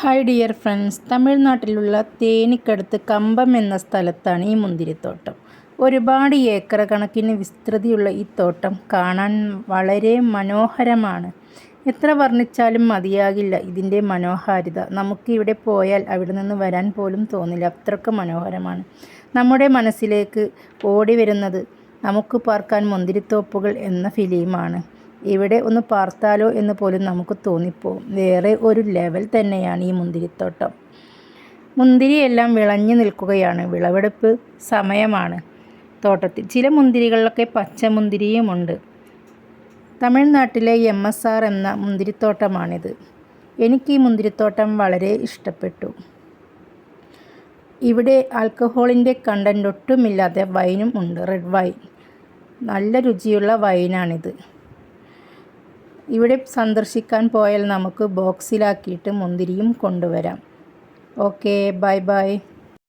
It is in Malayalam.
ഹായ് ഡിയർ ഫ്രണ്ട്സ് തമിഴ്നാട്ടിലുള്ള തേനിക്കടുത്ത് കമ്പം എന്ന സ്ഥലത്താണ് ഈ മുന്തിരിത്തോട്ടം. ഒരുപാട് ഏക്കർ കണക്കിന് വിസ്തൃതിയുള്ള ഈ തോട്ടം കാണാൻ വളരെ മനോഹരമാണ്. എത്ര വർണിച്ചാലും മതിയാകില്ല ഇതിന്റെ മനോഹാരിത. നമുക്കിവിടെ പോയാൽ അവിടെ നിന്ന് വരാൻ പോലും തോന്നില്ല. അത്രയ്ക്ക് മനോഹരമാണ്. നമ്മുടെ മനസ്സിലേക്ക് ഓടി വരുന്നത് നമുക്ക് പാർക്കാൻ മുന്തിരിത്തോപ്പുകൾ എന്ന ഫിലിമാണ്. ഇവിടെ ഒന്ന് പാർത്താലോ എന്ന് പോലും നമുക്ക് തോന്നിപ്പോവും. വേറെ ഒരു ലെവൽ തന്നെയാണ് ഈ മുന്തിരിത്തോട്ടം. മുന്തിരിയെല്ലാം വിളഞ്ഞു നിൽക്കുകയാണ്. വിളവെടുപ്പ് സമയമാണ് തോട്ടത്തിൽ. ചില മുന്തിരികളിലൊക്കെ പച്ചമുന്തിരിയുമുണ്ട് തമിഴ്നാട്ടിലെ എം എസ് ആർ എന്ന മുന്തിരിത്തോട്ടമാണിത്. എനിക്ക് ഈ മുന്തിരിത്തോട്ടം വളരെ ഇഷ്ടപ്പെട്ടു. ഇവിടെ ആൽക്കഹോളിന്റെ കണ്ടന്റ് ഒട്ടുമില്ലാതെ വൈനും ഉണ്ട്. Red wine. നല്ല രുചിയുള്ള വൈനാണിത്. ഇവിടെ സന്ദർശിക്കാൻ പോയാൽ നമുക്ക് ബോക്സിലാക്കിയിട്ട് മുന്തിരിയും കൊണ്ടുവരാം. Okay bye bye.